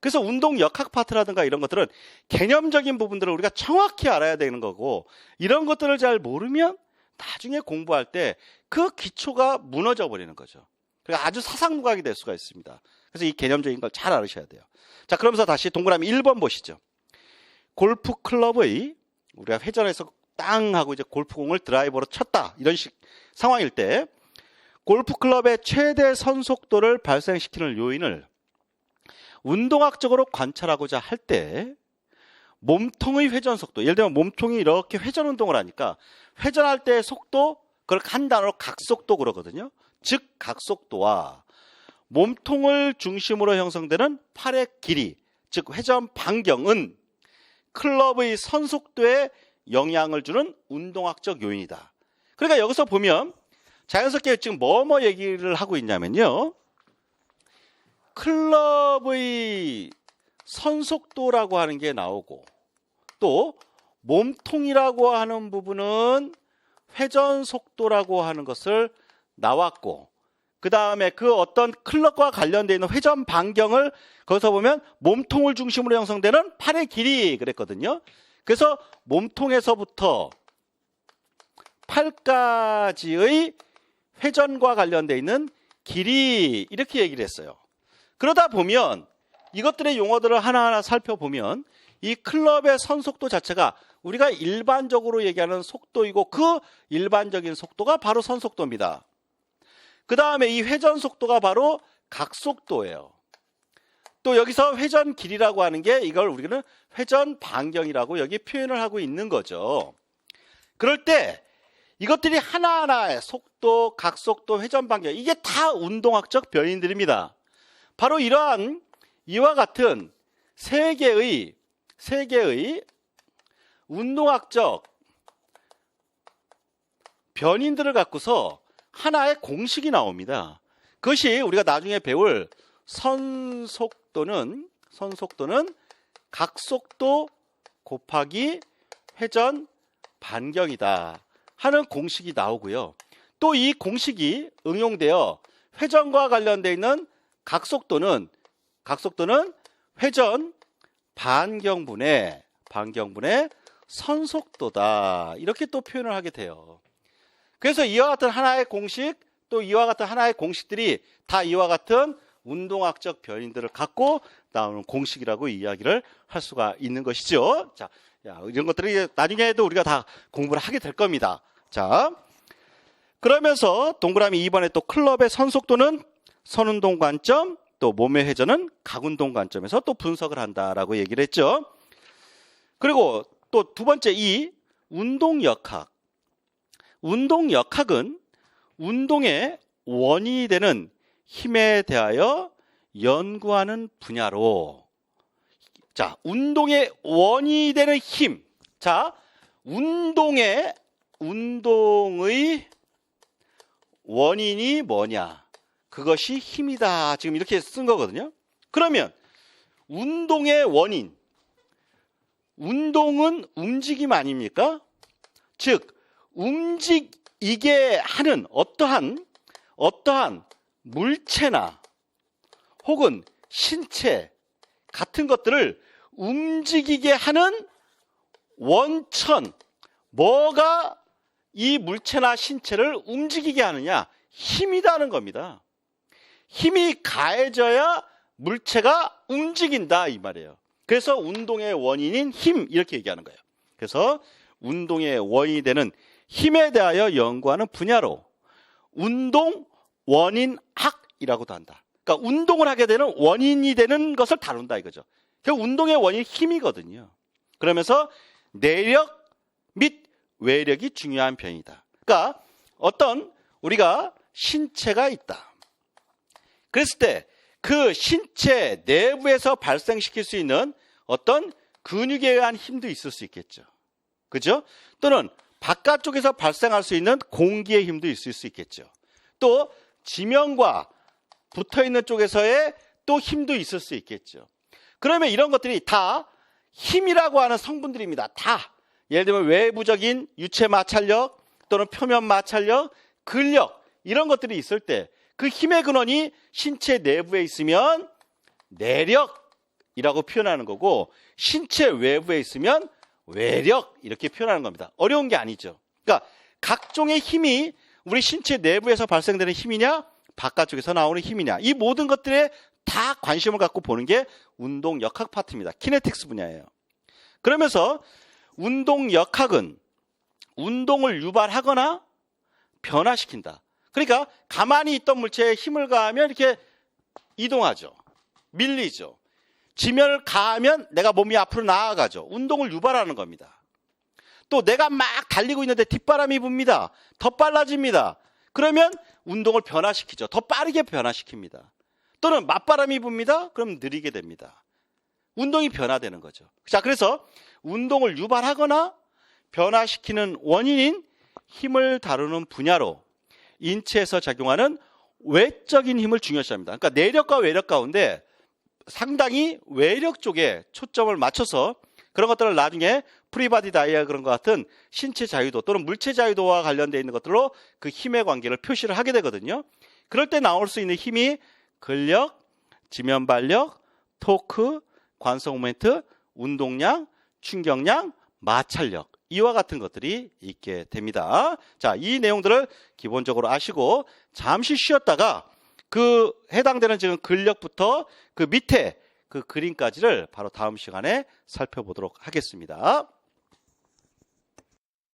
그래서 운동 역학 파트라든가 이런 것들은 개념적인 부분들을 우리가 정확히 알아야 되는 거고 이런 것들을 잘 모르면 나중에 공부할 때 그 기초가 무너져 버리는 거죠. 그러니까 아주 사상무각이 될 수가 있습니다. 그래서 이 개념적인 걸 잘 알으셔야 돼요. 자, 그러면서 다시 동그라미 1번 보시죠. 골프 클럽의 우리가 회전해서 땅 하고 이제 골프공을 드라이버로 쳤다. 이런 식 상황일 때 골프 클럽의 최대 선속도를 발생시키는 요인을 운동학적으로 관찰하고자 할 때 몸통의 회전 속도, 예를 들면 몸통이 이렇게 회전 운동을 하니까 회전할 때의 속도, 그걸 한 단어로 각속도 그러거든요. 즉, 각속도와 몸통을 중심으로 형성되는 팔의 길이, 즉 회전 반경은 클럽의 선속도에 영향을 주는 운동학적 요인이다. 그러니까 여기서 보면 자연스럽게 지금 뭐뭐 얘기를 하고 있냐면요. 클럽의 선속도라고 하는 게 나오고 또 몸통이라고 하는 부분은 회전 속도라고 하는 것을 나왔고 그 다음에 그 어떤 클럽과 관련되어 있는 회전 반경을 거기서 보면 몸통을 중심으로 형성되는 팔의 길이 그랬거든요. 그래서 몸통에서부터 팔까지의 회전과 관련되어 있는 길이 이렇게 얘기를 했어요. 그러다 보면 이것들의 용어들을 하나하나 살펴보면 이 클럽의 선속도 자체가 우리가 일반적으로 얘기하는 속도이고 그 일반적인 속도가 바로 선속도입니다. 그 다음에 이 회전 속도가 바로 각속도예요. 또 여기서 회전 길이라고 하는 게 이걸 우리는 회전 반경이라고 여기 표현을 하고 있는 거죠. 그럴 때 이것들이 하나하나의 속도, 각속도, 회전 반경 이게 다 운동학적 변인들입니다. 바로 이러한 이와 같은 세 개의 세 개의 운동학적 변인들을 갖고서 하나의 공식이 나옵니다. 그것이 우리가 나중에 배울 선속도는 선속도는 각속도 곱하기 회전 반경이다 하는 공식이 나오고요. 또 이 공식이 응용되어 회전과 관련되어 있는 각속도는 각속도는 회전 반경분의 반경분의 선속도다 이렇게 또 표현을 하게 돼요. 그래서 이와 같은 하나의 공식 또 이와 같은 하나의 공식들이 다 이와 같은 운동학적 변인들을 갖고 나오는 공식이라고 이야기를 할 수가 있는 것이죠. 자, 이런 것들이 나중에도 우리가 다 공부를 하게 될 겁니다. 자, 그러면서 동그라미 2번에 또 클럽의 선속도는 선운동 관점, 또 몸의 회전은 각운동 관점에서 또 분석을 한다라고 얘기를 했죠. 그리고 또 두 번째 이 운동 역학. 운동 역학은 운동의 원인이 되는 힘에 대하여 연구하는 분야로 자, 운동의 원인이 되는 힘. 자, 운동의 운동의 원인이 뭐냐? 그것이 힘이다. 지금 이렇게 쓴 거거든요. 그러면 운동의 원인. 운동은 움직임 아닙니까? 즉, 움직이게 하는 어떠한, 어떠한 물체나 혹은 신체 같은 것들을 움직이게 하는 원천, 뭐가 이 물체나 신체를 움직이게 하느냐? 힘이다는 겁니다. 힘이 가해져야 물체가 움직인다 이 말이에요. 그래서 운동의 원인인 힘 이렇게 얘기하는 거예요. 그래서 운동의 원인이 되는 힘에 대하여 연구하는 분야로 운동 원인학이라고도 한다. 그러니까 운동을 하게 되는 원인이 되는 것을 다룬다 이거죠. 그 운동의 원인 힘이거든요. 그러면서 내력 및 외력이 중요한 편이다. 그러니까 어떤 우리가 신체가 있다. 그랬을 때 그 신체 내부에서 발생시킬 수 있는 어떤 근육에 의한 힘도 있을 수 있겠죠. 그죠? 또는 바깥쪽에서 발생할 수 있는 공기의 힘도 있을 수 있겠죠. 또 지면과 붙어 있는 쪽에서의 또 힘도 있을 수 있겠죠. 그러면 이런 것들이 다 힘이라고 하는 성분들입니다. 다. 예를 들면 외부적인 유체 마찰력 또는 표면 마찰력, 근력 이런 것들이 있을 때 그 힘의 근원이 신체 내부에 있으면 내력 외력이라고 표현하는 거고 신체 외부에 있으면 외력 이렇게 표현하는 겁니다. 어려운 게 아니죠. 그러니까 각종의 힘이 우리 신체 내부에서 발생되는 힘이냐 바깥쪽에서 나오는 힘이냐 이 모든 것들에 다 관심을 갖고 보는 게 운동 역학 파트입니다. 키네틱스 분야예요. 그러면서 운동 역학은 운동을 유발하거나 변화시킨다. 그러니까 가만히 있던 물체에 힘을 가하면 이렇게 이동하죠. 밀리죠. 지면을 가하면 내가 몸이 앞으로 나아가죠. 운동을 유발하는 겁니다. 또 내가 막 달리고 있는데 뒷바람이 붑니다. 더 빨라집니다. 그러면 운동을 변화시키죠. 더 빠르게 변화시킵니다. 또는 맞바람이 붑니다. 그럼 느리게 됩니다. 운동이 변화되는 거죠. 자, 그래서 운동을 유발하거나 변화시키는 원인인 힘을 다루는 분야로 인체에서 작용하는 외적인 힘을 중요시합니다. 그러니까 내력과 외력 가운데 상당히 외력 쪽에 초점을 맞춰서 그런 것들을 나중에 프리바디 다이아그램 같은 신체 자유도 또는 물체 자유도와 관련되어 있는 것들로 그 힘의 관계를 표시를 하게 되거든요. 그럴 때 나올 수 있는 힘이 근력, 지면 발력, 토크, 관성 모멘트, 운동량, 충격량, 마찰력 이와 같은 것들이 있게 됩니다. 자, 이 내용들을 기본적으로 아시고 잠시 쉬었다가 그 해당되는 지금 근력부터 그 밑에 그 그림까지를 바로 다음 시간에 살펴보도록 하겠습니다.